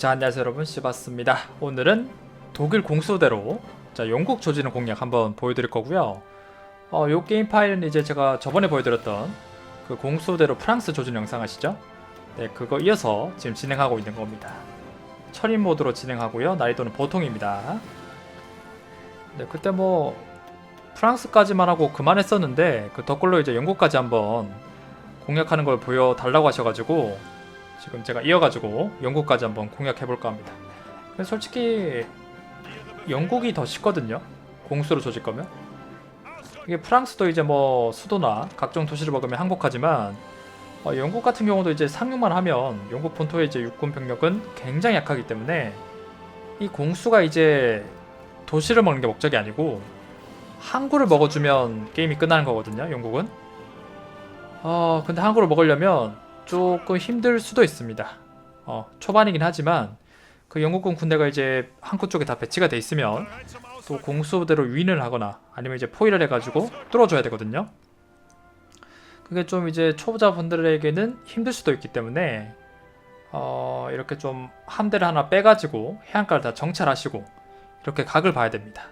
자 안녕하세요 여러분 시바스입니다. 오늘은 독일 공수대로 자 영국 조지는 공략 한번 보여드릴 거고요. 어, 요 게임 파일은 이제 제가 저번에 보여드렸던 그 공수대로 프랑스 조준 영상 아시죠? 네 그거 이어서 지금 진행하고 있는 겁니다. 철인 모드로 진행하고요. 난이도는 보통입니다. 네 그때 뭐 프랑스까지만 하고 그만했었는데 그 덧글로 이제 영국까지 한번 공략하는 걸 보여달라고 하셔가지고 지금 제가 이어가지고 영국까지 한번 공략해볼까 합니다. 솔직히 영국이 더 쉽거든요. 공수로 조질 거면. 이게 프랑스도 이제 뭐 수도나 각종 도시를 먹으면 항복하지만 어, 영국 같은 경우도 이제 상륙만 하면 영국 본토의 이제 육군 병력은 굉장히 약하기 때문에 이 공수가 이제 도시를 먹는 게 목적이 아니고 항구를 먹어주면 게임이 끝나는 거거든요. 영국은. 어 근데 항구를 먹으려면 조금 힘들 수도 있습니다. 어, 초반이긴 하지만 그 영국군 군대가 이제 항구 쪽에 다 배치가 돼 있으면 또 공수대로 유인을 하거나 아니면 이제 포위를 해가지고 뚫어줘야 되거든요. 그게 좀 이제 초보자분들에게는 힘들 수도 있기 때문에 어, 이렇게 좀 함대를 하나 빼가지고 해안가를 다 정찰하시고 이렇게 각을 봐야 됩니다.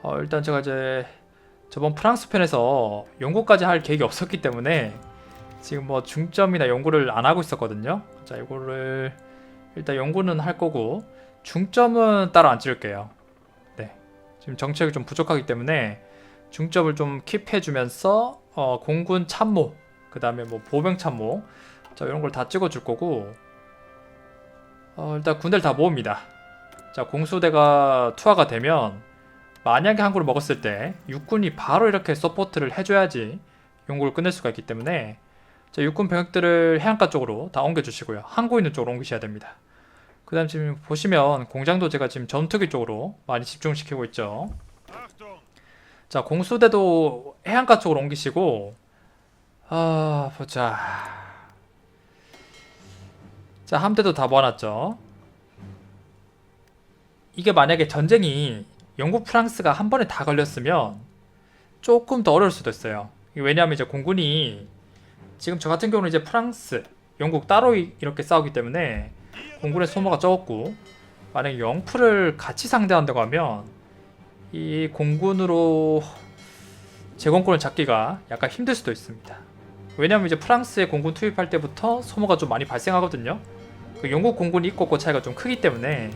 어, 일단 제가 이제 저번 프랑스 편에서 영국까지 할 계획이 없었기 때문에 지금 뭐 중점이나 연구를 안 하고 있었거든요. 자, 이거를 일단 연구는 할 거고 중점은 따로 안 찍을게요. 네. 지금 정책이 좀 부족하기 때문에 중점을 좀 킵해 주면서 어, 공군 참모, 그 다음에 뭐 보병 참모. 자, 이런 걸 다 찍어 줄 거고 어, 일단 군대를 다 모읍니다. 자, 공수대가 투하가 되면 만약에 항구를 먹었을 때 육군이 바로 이렇게 서포트를 해줘야지 연구를 끝낼 수가 있기 때문에 자, 육군 병력들을 해안가 쪽으로 다 옮겨주시고요. 항구 있는 쪽으로 옮기셔야 됩니다. 그 다음 지금 보시면 공장도 제가 지금 전투기 쪽으로 많이 집중시키고 있죠. 자, 공수대도 해안가 쪽으로 옮기시고, 아, 보자. 자, 함대도 다 모아놨죠. 이게 만약에 전쟁이 영국, 프랑스가 한 번에 다 걸렸으면 조금 더 어려울 수도 있어요. 왜냐하면 이제 공군이 지금 저 같은 경우는 이제 프랑스, 영국 따로 이- 이렇게 싸우기 때문에 공군의 소모가 적었고 만약 영프를 같이 상대한다고 하면 이 공군으로 제공권을 잡기가 약간 힘들 수도 있습니다. 왜냐하면 이제 프랑스의 공군 투입할 때부터 소모가 좀 많이 발생하거든요. 그 영국 공군이 있고 없고 차이가 좀 크기 때문에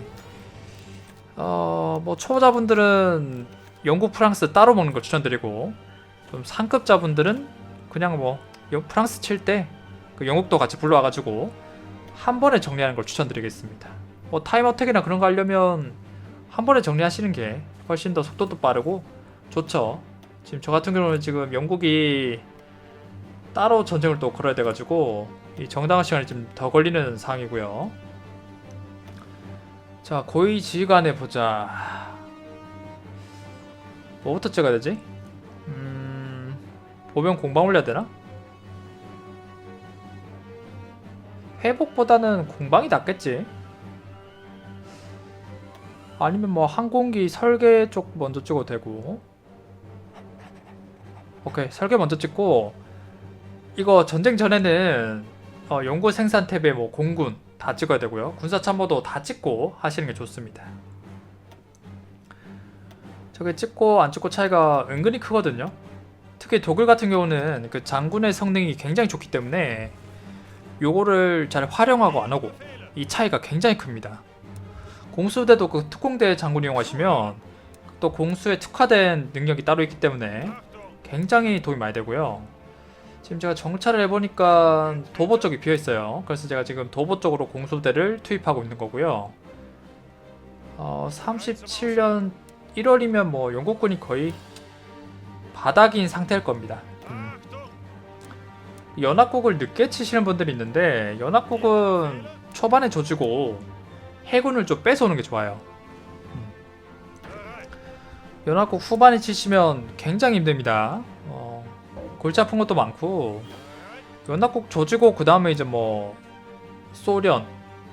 어뭐 초보자분들은 영국 프랑스 따로 먹는 걸 추천드리고 좀 상급자분들은 그냥 뭐 영- 프랑스 칠 때 그 영국도 같이 불러와가지고 한 번에 정리하는 걸 추천드리겠습니다. 뭐 타임 어택이나 그런 거 하려면 한 번에 정리하시는 게 훨씬 더 속도도 빠르고 좋죠. 지금 저 같은 경우는 지금 영국이 따로 전쟁을 또 걸어야 돼가지고 이 정당한 시간이 좀 더 걸리는 상황이고요. 자 고위 지휘관에 보자. 뭐부터 찍어야 되지? 음 보병 공방 올려야 되나? 회복보다는 공방이 낫겠지. 아니면 뭐 항공기 설계 쪽 먼저 찍어도 되고. 오케이 설계 먼저 찍고 이거 전쟁 전에는 어, 연구 생산 탭에 뭐 공군 다 찍어야 되고요. 군사 참모도 다 찍고 하시는 게 좋습니다. 저게 찍고 안 찍고 차이가 은근히 크거든요. 특히 독일 같은 경우는 그 장군의 성능이 굉장히 좋기 때문에 요거를 잘 활용하고 안 하고 이 차이가 굉장히 큽니다. 공수대도 그 특공대 장군 이용하시면 또 공수에 특화된 능력이 따로 있기 때문에 굉장히 도움이 많이 되고요. 지금 제가 정찰을 해보니까 도보 쪽이 비어 있어요. 그래서 제가 지금 도보 쪽으로 공수대를 투입하고 있는 거고요. 어, 37년 1월이면 뭐 영국군이 거의 바닥인 상태일 겁니다. 음. 연합국을 늦게 치시는 분들이 있는데 연합국은 초반에 조지고 해군을 좀 뺏어오는 게 좋아요. 음. 연합국 후반에 치시면 굉장히 힘듭니다. 어, 골치 아픈 것도 많고 연합국 조지고 그 다음에 이제 뭐 소련,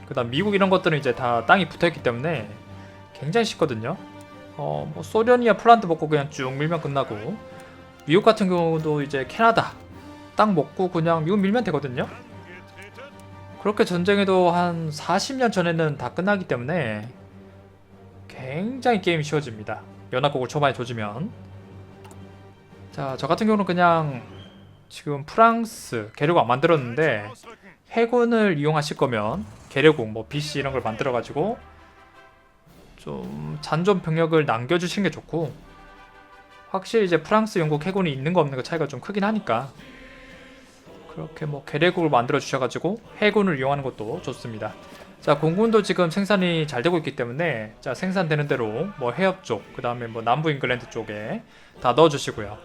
그 다음 미국 이런 것들은 이제 다 땅이 붙어있기 때문에 굉장히 쉽거든요. 어, 뭐 소련이야 폴란드 먹고 그냥 쭉 밀면 끝나고 미국 같은 경우도 이제 캐나다 땅 먹고 그냥 미국 밀면 되거든요. 그렇게 전쟁에도 한 40년 전에는 다 끝나기 때문에 굉장히 게임이 쉬워집니다. 연합국을 초반에 조지면 자, 저 같은 경우는 그냥 지금 프랑스 계력국 안 만들었는데 해군을 이용하실 거면 계력국 뭐 BC 이런 걸 만들어 가지고 좀 잔존 병력을 남겨 주시는 게 좋고 확실히 이제 프랑스, 영국 해군이 있는 거 없는 거 차이가 좀 크긴 하니까 그렇게 뭐 계력국을 만들어 주셔가지고 해군을 이용하는 것도 좋습니다. 자 공군도 지금 생산이 잘 되고 있기 때문에 자 생산되는 대로 뭐 해협 쪽, 그 다음에 뭐 남부 잉글랜드 쪽에 다 넣어주시고요.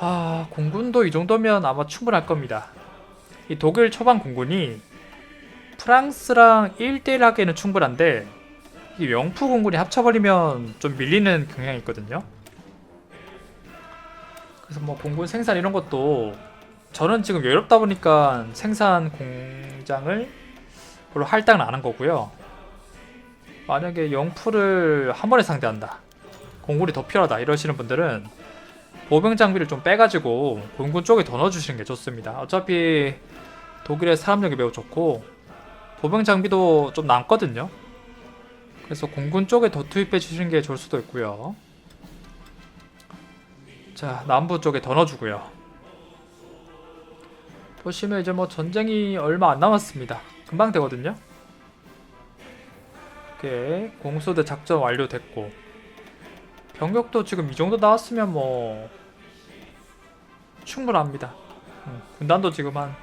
아 공군도 이 정도면 아마 충분할 겁니다. 이 독일 초반 공군이 프랑스랑 1대1 하기에는 충분한데 이 영프 공군이 합쳐버리면 좀 밀리는 경향이 있거든요. 그래서 뭐 공군 생산 이런 것도 저는 지금 여유롭다 보니까 생산 공장을 별로 할당을 안 한 거고요. 만약에 영프를 한 번에 상대한다. 공군이 더 필요하다 이러시는 분들은 보병 장비를 좀 빼가지고 공군 쪽에 더 넣어주시는 게 좋습니다. 어차피 독일의 사람력이 매우 좋고 보병 장비도 좀 남거든요. 그래서 공군 쪽에 더 투입해 주시는 게 좋을 수도 있고요. 자 남부 쪽에 더 넣어주고요. 보시면 이제 뭐 전쟁이 얼마 안 남았습니다. 금방 되거든요. 이렇게 공수대 작전 완료됐고 병력도 지금 이 정도 나왔으면 뭐 충분합니다. 음, 군단도 지금 한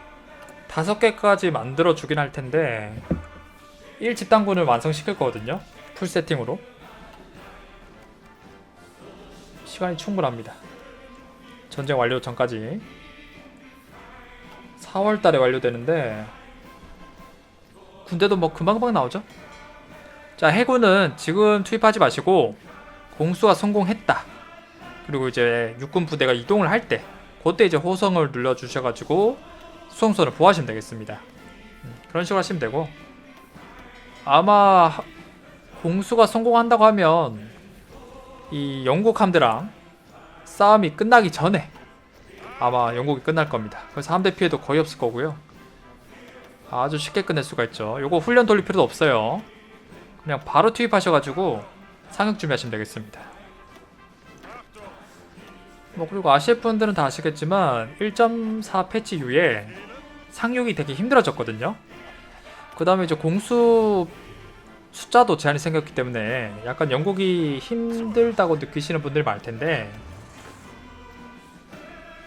다섯 개까지 만들어 주긴 할 텐데 1 집단군을 완성시킬 거거든요. 풀 세팅으로. 시간이 충분합니다. 전쟁 완료 전까지 4월 달에 완료되는데 군대도 뭐 금방금방 나오죠? 자, 해군은 지금 투입하지 마시고 공수가 성공했다. 그리고 이제 육군 부대가 이동을 할 때 그때 이제 호성을 눌러 주셔 가지고 수송선을 보하시면 되겠습니다. 음, 그런 식으로 하시면 되고 아마 하- 공수가 성공한다고 하면 이 영국 함대랑 싸움이 끝나기 전에 아마 영국이 끝날 겁니다. 그래서 함대 피해도 거의 없을 거고요. 아주 쉽게 끝낼 수가 있죠. 요거 훈련 돌릴 필요도 없어요. 그냥 바로 투입하셔가지고 상륙 준비하시면 되겠습니다. 뭐 그리고 아실 분들은 다 아시겠지만 1.4 패치 이후에 상륙이 되게 힘들어졌거든요. 그 다음에 이제 공수 숫자도 제한이 생겼기 때문에 약간 영국이 힘들다고 느끼시는 분들이 많을 텐데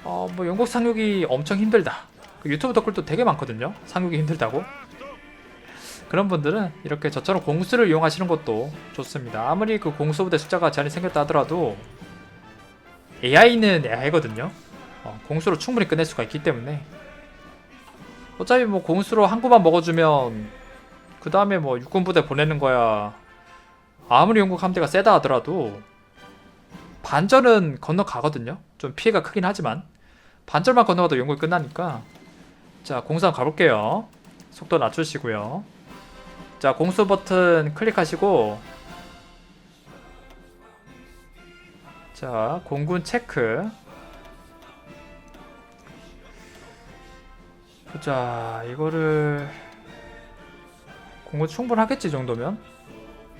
어 뭐 영국 상륙이 엄청 힘들다. 그 유튜브 댓글도 되게 많거든요. 상륙이 힘들다고. 그런 분들은 이렇게 저처럼 공수를 이용하시는 것도 좋습니다. 아무리 그 공수부대 숫자가 제한이 생겼다 하더라도 AI는 AI거든요. 어, 공수로 충분히 끝낼 수가 있기 때문에. 어차피 뭐 공수로 한 구만 먹어주면 그 다음에 뭐 육군부대 보내는 거야. 아무리 영국 함대가 세다 하더라도 반절은 건너가거든요. 좀 피해가 크긴 하지만 반절만 건너가도 영국이 끝나니까 자 공수 가볼게요. 속도 낮추시고요. 자 공수 버튼 클릭하시고 자 공군 체크. 보자 이거를 공군 충분하겠지 이 정도면?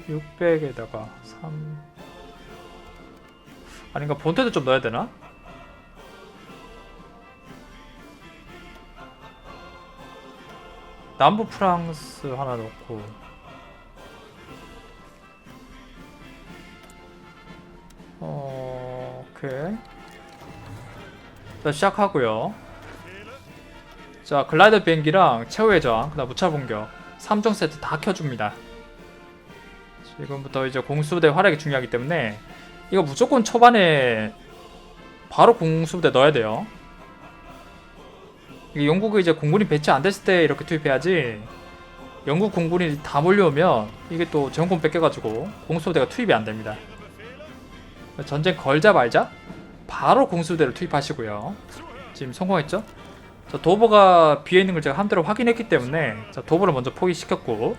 600에다가 3 아닌가? 본태도 좀 넣어야 되나? 남부 프랑스 하나 넣고. 어 오케이. 자 시작하고요. 자 글라이더 비행기랑 최후의 저항 그 다음 무차 공격. 3종 세트 다 켜줍니다. 지금부터 이제 공수부대 활약이 중요하기 때문에 이거 무조건 초반에 바로 공수부대 넣어야 돼요 이게 영국이 이제 공군이 배치 안 됐을 때 이렇게 투입해야지 영국 공군이 다 몰려오면 이게 또 제공권 뺏겨가지고 공수부대가 투입이 안 됩니다. 전쟁 걸자 말자 바로 공수부대를 투입하시고요. 지금 성공했죠? 자, 도보가 비에 있는 걸 제가 함대로 확인했기 때문에 자, 도보를 먼저 포기시켰고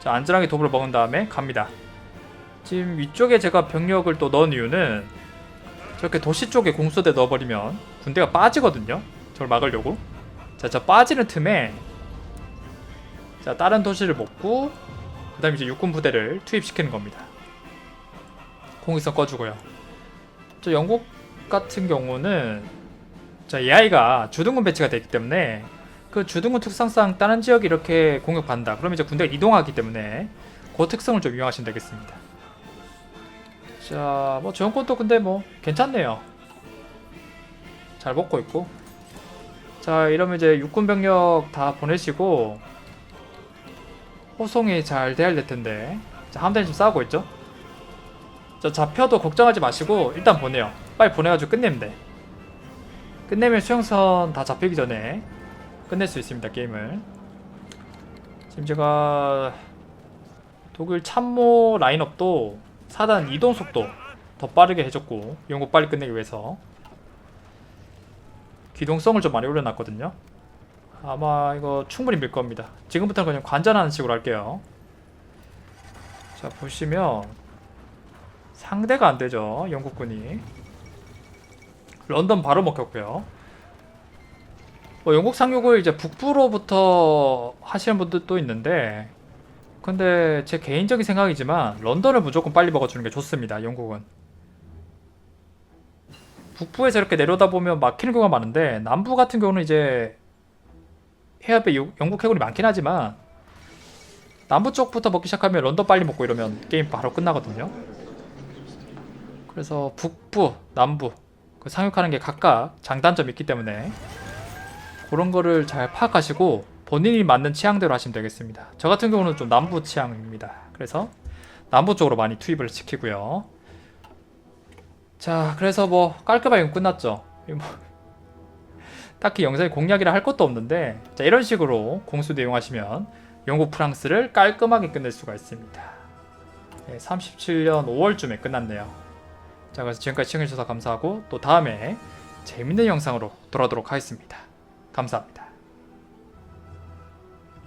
자, 안전하게 도보를 먹은 다음에 갑니다. 지금 위쪽에 제가 병력을 또 넣은 이유는 저렇게 도시 쪽에 공수대 넣어버리면 군대가 빠지거든요. 저걸 막으려고. 자, 저 빠지는 틈에 자, 다른 도시를 먹고 그 다음에 이제 육군 부대를 투입시키는 겁니다. 공익선 꺼주고요. 저 영국 같은 경우는 자, AI가 주둔군 배치가 되기 때문에 그 주둔군 특성상 다른 지역이 이렇게 공격받는다. 그럼 이제 군대가 이동하기 때문에 그 특성을 좀 이용하시면 되겠습니다. 자, 뭐 저연권도 근데 뭐 괜찮네요. 잘 먹고 있고. 자, 이러면 이제 육군 병력 다 보내시고 호송이 잘 돼야 될 텐데. 자, 함대는 지금 싸우고 있죠? 자, 잡혀도 걱정하지 마시고 일단 보내요. 빨리 보내가지고 끝내면 돼. 끝내면 수영선 다 잡히기 전에 끝낼 수 있습니다 게임을. 지금 제가 독일 참모 라인업도 4단 이동 속도 더 빠르게 해줬고 영국 빨리 끝내기 위해서 기동성을 좀 많이 올려놨거든요. 아마 이거 충분히 밀 겁니다. 지금부터는 그냥 관전하는 식으로 할게요. 자 보시면 상대가 안 되죠 영국군이 런던 바로 먹혔고요. 뭐 영국 상륙을 이제 북부로부터 하시는 분들도 있는데 근데 제 개인적인 생각이지만 런던을 무조건 빨리 먹어주는 게 좋습니다. 영국은 북부에서 이렇게 내려다 보면 막히는 경우가 많은데 남부 같은 경우는 이제 해협에 요- 영국 해군이 많긴 하지만 남부 쪽부터 먹기 시작하면 런던 빨리 먹고 이러면 게임 바로 끝나거든요. 그래서 북부, 남부 그 상륙하는 게 각각 장단점이 있기 때문에 그런 거를 잘 파악하시고 본인이 맞는 취향대로 하시면 되겠습니다. 저 같은 경우는 좀 남부 취향입니다. 그래서 남부 쪽으로 많이 투입을 시키고요. 자, 그래서 뭐 깔끔하게 끝났죠. 뭐 딱히 영상에 공략이라 할 것도 없는데 자, 이런 식으로 공수대 이용하시면 영국 프랑스를 깔끔하게 끝낼 수가 있습니다. 네, 37년 5월쯤에 끝났네요. 자, 그래서 지금까지 시청해주셔서 감사하고 또 다음에 재밌는 영상으로 돌아오도록 하겠습니다. 감사합니다.